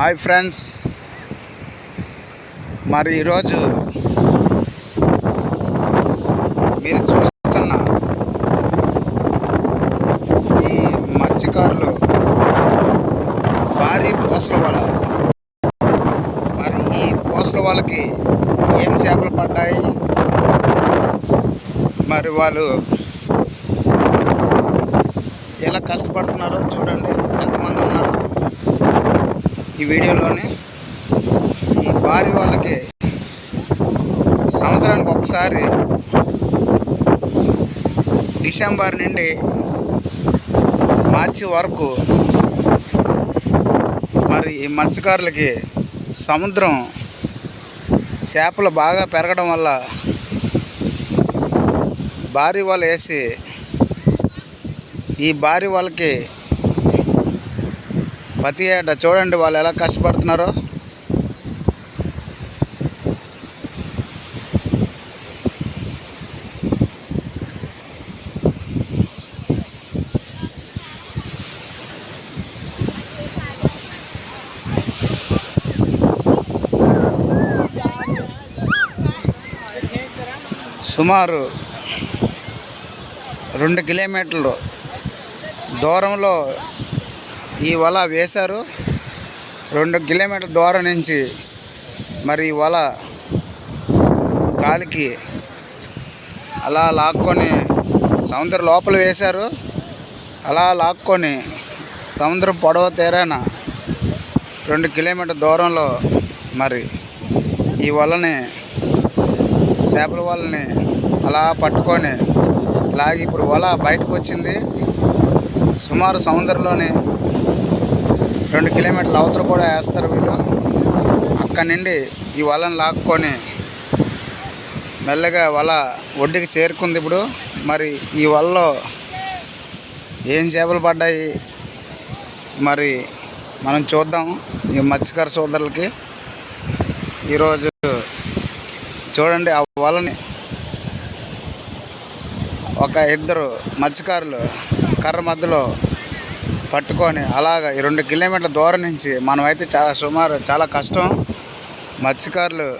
Hi friends. మరి ఈరోజు మీరు చూస్తున్న ఈ మత్స్యకారులు భారీ పూసల వల. మరి ఈ పూసల వాళ్ళకి ఏం చేపలు పడ్డాయి? మరి వాళ్ళు ఎలా కష్టపడుతున్నారో చూడండి. ఎంతమంది ఉన్నారు? ఈ వీడియోలోనే ఈ భారీ వాళ్ళకి సంవత్సరానికి ఒకసారి డిసెంబర్ నుండి మార్చి వరకు మరి ఈ మత్స్యకారులకి సముద్రం చేపలు బాగా పెరగడం వల్ల భారీ వల వేసి ఈ భారీ వాళ్ళకి ప్రతి ఏటా చూడండి వాళ్ళు ఎలా కష్టపడుతున్నారో. సుమారు రెండు కిలోమీటర్లు దూరంలో ఈ వల వేశారు. రెండు కిలోమీటర్ల దూరం నుంచి మరి ఈ వల కాలికి అలా లాక్కొని సముద్రం లోపల వేశారు. అలా లాక్కొని సముద్రం పొడవ తీరాన రెండు కిలోమీటర్ దూరంలో మరి ఈ వలని చేపల వలని అలా పట్టుకొని లాగి ఇప్పుడు వల బయటకు వచ్చింది. సుమారు సముద్రంలోనే రెండు కిలోమీటర్ల అవతల కూడా వేస్తారు వీళ్ళు. అక్కడి నుండి ఈ వలను లాక్కొని మెల్లగా వల ఒడ్డుకి చేరుకుంది ఇప్పుడు. మరి ఈ వలలో ఏం చేపలు పడ్డాయి? మరి మనం చూద్దాం ఈ మత్స్యకార సోదరులకి. ఈరోజు చూడండి ఆ వలని ఒక ఇద్దరు మత్స్యకారులు కర్ర మధ్యలో పట్టుకొని అలాగ ఈ రెండు కిలోమీటర్ల దూరం నుంచి మనమైతే చాలా సుమారు చాలా కష్టం. మత్స్యకారులు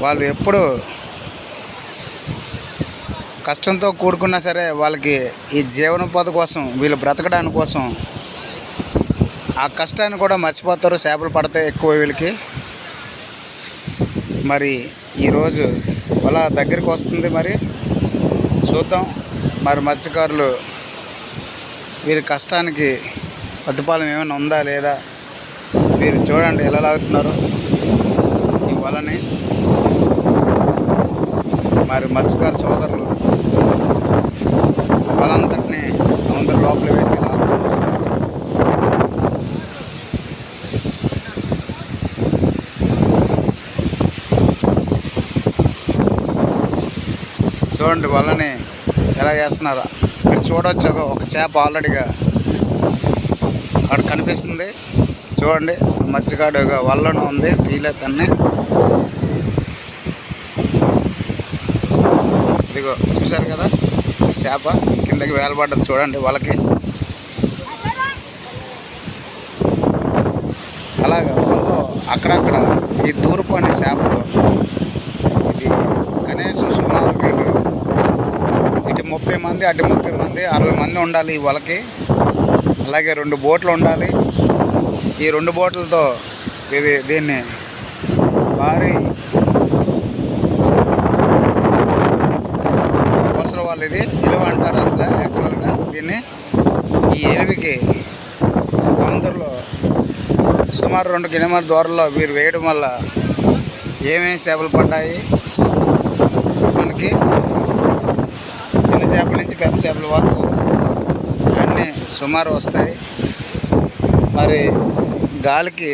వాళ్ళు ఎప్పుడు కష్టంతో కూడుకున్నా సరే వాళ్ళకి ఈ జీవనోపాధి కోసం వీళ్ళు బ్రతకడానికి కోసం ఆ కష్టాన్ని కూడా మర్చిపోతారు. చేపలు పడతాయి ఎక్కువ వీళ్ళకి. మరి ఈరోజు వాళ్ళ దగ్గరికి వస్తుంది మరి. చూద్దాం. మరి మత్స్యకారులు వీరి కష్టానికి ప్రతిఫలం ఏమైనా ఉందా లేదా? మీరు చూడండి ఎలా లాగుతున్నారు. ఈ వలని మరి మత్స్యకారు సోదరులు వాళ్ళంతటినీ సముద్రం లోపల వేసి చూడండి వలని ఎలా చేస్తున్నారా. చూడొచ్చు. చూడవచ్చు ఒక- చేప ఆల్రెడీగా అక్కడ కనిపిస్తుంది. చూడండి. మత్స్యకాడు వల్లను ఉంది. తీలే దాన్ని. ఇదిగో చూశారు కదా? చేప కిందకి వేలబడ్డది చూడండి వాళ్ళకి. అలాగా వాళ్ళు అక్కడక్కడ ఈ దూరపు అనే చేప ఇది కనీసం సుమారు వీళ్ళు ఇటు ముప్పై మంది అటు ముప్పై మంది అరవై మంది ఉండాలి ఈ వలకి. అలాగే రెండు బోట్లు ఉండాలి. ఈ రెండు బోట్లతో ఇది దీన్ని భారీ అవసరం వాళ్ళు ఇది ఇలువ అంటారు అసలు యాక్చువల్గా దీన్ని ఈ ఎలువికి సముద్రంలో సుమారు రెండు కిలోమీటర్ దూరంలో వీరు వేయడం వల్ల ఏమేమి చేపలు పడ్డాయి మనకి చేపల వరకు అన్నీ సుమారు వస్తాయి. మరి గాలికి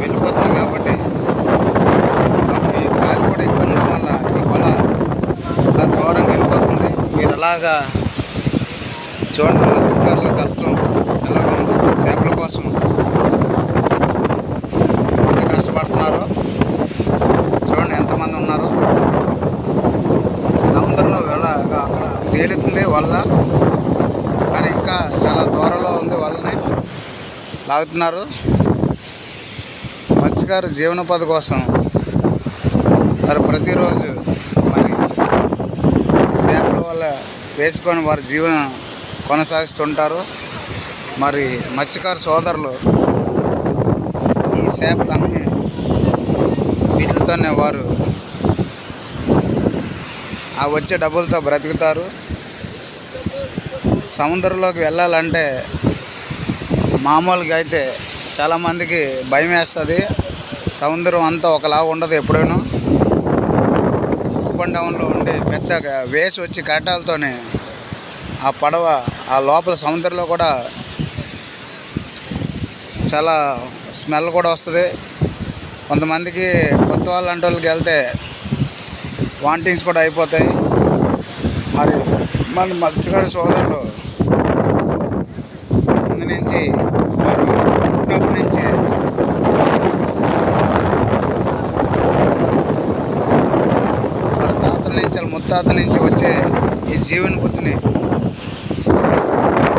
వెళ్ళిపోతుంది కాబట్టి ఈ గాలి కూడా ఎక్కువ ఉండడం వల్ల ఈ వల అలా దూరంగా వెళ్ళిపోతుంది. మీరు అలాగా చూడండి మత్స్యకారుల కష్టం ఎలాగ ఉందో చేపల కోసం ఎంత కష్టపడుతున్నారో చూడండి ఎంతమంది ఉన్నారో సముద్రంలో వెళ్ళ అక్కడ తేలుతుంది వల్ల కానీ ఇంకా చాలా దూరంలో ఉంది వాళ్ళని లాగుతున్నారు. మత్స్యకారు జీవనోపాధి కోసం వారు ప్రతిరోజు మరి చేపల వల్ల వేసుకొని వారి జీవనం కొనసాగిస్తుంటారు. మరి మత్స్యకారు సోదరులు ఈ చేపలు అమ్మి వీటితోనే వారు ఆ వచ్చే డబ్బులతో బ్రతుకుతారు. సముద్రంలోకి వెళ్ళాలంటే మామూలుగా అయితే చాలామందికి భయం వేస్తుంది. సముద్రం అంతా ఒకలా ఉండదు ఎప్పుడైనా. అప్ అండ్ డౌన్లో ఉండి పెద్ద వేసి వచ్చి కరటాలతోనే ఆ పడవ ఆ లోపల సముద్రంలో కూడా చాలా స్మెల్ కూడా వస్తుంది. కొంతమందికి కొత్త వాళ్ళు అంటే వాళ్ళకి వెళ్తే వాంటింగ్స్ కూడా అయిపోతాయి. మరి మన మత్స్యకారు సోదరులు ముందు నుంచి వారు పుట్టినప్పటి నుంచి వారి తాతల నుంచి వాళ్ళ ముత్తాతల నుంచి వచ్చే ఈ జీవన బుద్ధిని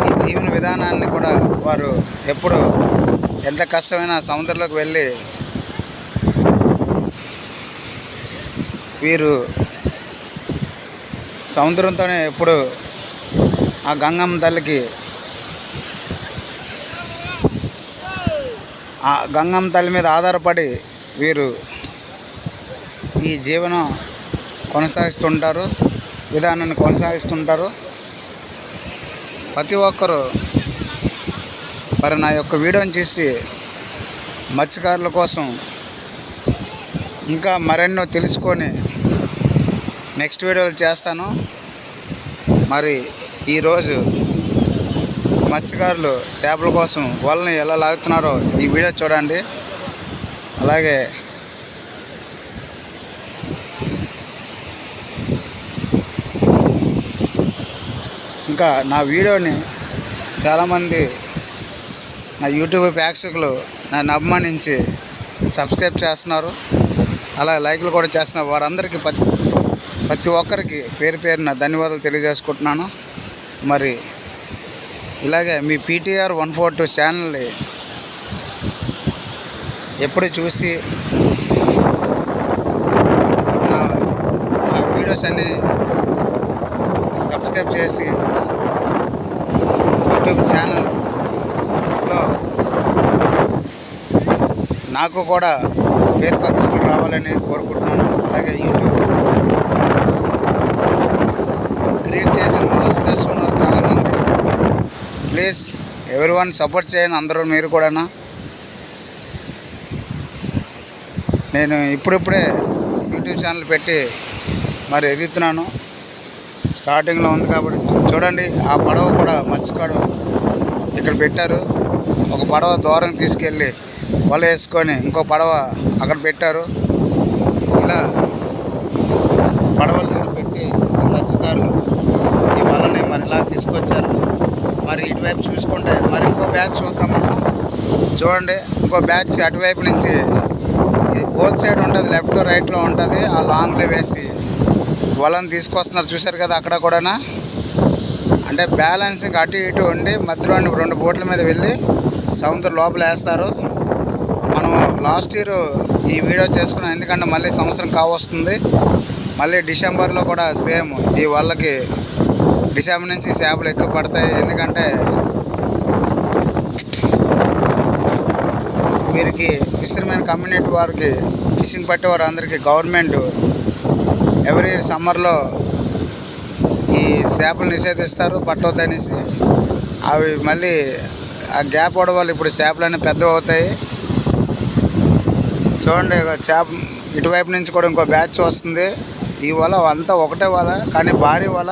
ఈ జీవన విధానాన్ని కూడా వారు ఎప్పుడు ఎంత కష్టమైనా సముద్రంలోకి వెళ్ళి వీరు సముద్రంతోనే ఎప్పుడు ఆ గంగమ్మ తల్లికి గంగమ్మ తల్లి మీద ఆధారపడి వీరు ఈ జీవనం కొనసాగిస్తుంటారు విధానాన్ని కొనసాగిస్తుంటారు. ప్రతి ఒక్కరూ మరి నా యొక్క వీడియోని చూసి మత్స్యకారుల కోసం ఇంకా మరెన్నో తెలుసుకొని నెక్స్ట్ వీడియోలు చేస్తాను. మరి ఈరోజు మత్స్యకారులు చేపల కోసం వలని ఎలా లాగుతున్నారో ఈ వీడియో చూడండి. అలాగే ఇంకా నా వీడియోని చాలామంది నా యూట్యూబ్ ప్రేక్షకులు నన్ను అభిమానించి సబ్స్క్రైబ్ చేస్తున్నారు. అలా లైక్లు కూడా చేస్తున్నారు వారందరికీ ప్రతి ప్రతి ఒక్కరికి పేరు పేరున ధన్యవాదాలు తెలియజేసుకుంటున్నాను. మరి ఇలాగే మీ పీటీఆర్ వన్ ఫోర్ టూ ఛానల్ని ఎప్పుడు చూసి నా వీడియోస్ అన్ని సబ్స్క్రైబ్ చేసి యూట్యూబ్ ఛానల్లో నాకు కూడా పేరు ప్రతిష్టలు రావాలని కోరుకుంటున్నాను. అలాగే యూట్యూబ్ క్రియేట్ చేసిన మాస్టర్స్ ఉన్నారు ప్లీజ్ ఎవరి వన్ సపోర్ట్ చేయండి అందరూ మీరు కూడానా. నేను ఇప్పుడిప్పుడే యూట్యూబ్ ఛానల్ పెట్టి మరి ఎదుగుతున్నాను. స్టార్టింగ్లో ఉంది కాబట్టి చూడండి ఆ పడవ కూడా మర్చిపోవడం ఇక్కడ పెట్టారు. ఒక పడవ దూరం తీసుకెళ్ళి వల వేసుకొని ఇంకో పడవ అక్కడ పెట్టారు. ఇలా పడవలు పెట్టి మత్స్యకారులు ఈ వలని మరి ఇలా తీసుకొచ్చారు. మరి ఇటువైపు చూసుకుంటే మరి ఇంకో బ్యాచ్ చూద్దాం చూడండి ఇంకో బ్యాచ్ అటువైపు నుంచి ఇది బోత్ సైడ్ ఉంటుంది లెఫ్ట్ రైట్లో ఉంటుంది ఆ లాంగ్లో వేసి వలని తీసుకొస్తున్నారు. చూశారు కదా అక్కడ కూడానా? అంటే బ్యాలెన్సింగ్ అటు ఇటు ఉండి మధ్యలో రెండు బోట్ల మీద వెళ్ళి సముద్రం లోపల వేస్తారు. మనం లాస్ట్ ఇయర్ ఈ వీడియో చేసుకున్నాం ఎందుకంటే మళ్ళీ సంవత్సరం కావస్తుంది. మళ్ళీ డిసెంబర్లో కూడా సేమ్ ఈ వాళ్ళకి డిసెంబర్ నుంచి చేపలు ఎక్కువ పడతాయి. ఎందుకంటే వీరికి ఫిషర్మెన్ కమ్యూనిటీ వారికి ఫిషింగ్ పట్టేవారు అందరికీ గవర్నమెంట్ ఎవరి ఇయర్ సమ్మర్లో ఈ చేపలు నిషేధిస్తారు పట్టవద్దనేసి అవి మళ్ళీ ఆ గ్యాప్ అవడం వల్ల ఇప్పుడు చేపలన్నీ పెద్దవి అవుతాయి చూడండి చేప ఇటువైపు నుంచి కూడా ఇంకో బ్యాచ్ వస్తుంది. ఈ వల అంతా ఒకటే వల కానీ భారీ వల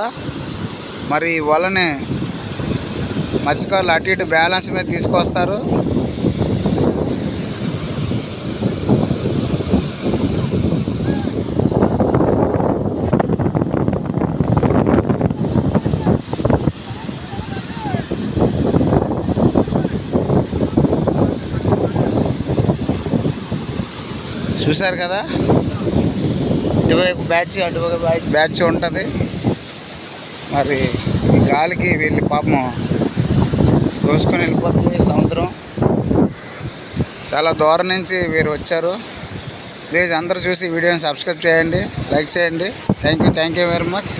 మరి ఈ వలని మత్స్యకారులు అటు ఇటు బ్యాలెన్స్ మీద తీసుకొస్తారు. చూశారు కదా? ఇటువైపు బ్యాచ్ అటువైపు బ్యాచ్ ఉంటుంది. మరి ఈ గాలికి వీళ్ళు పాపం కోసుకొని వెళ్ళిపోతుంది సముద్రం. చాలా దూరం నుంచి వీరు వచ్చారు. ప్లీజ్ అందరూ చూసి వీడియోని సబ్స్క్రైబ్ చేయండి లైక్ చేయండి. Thank you thank you very much.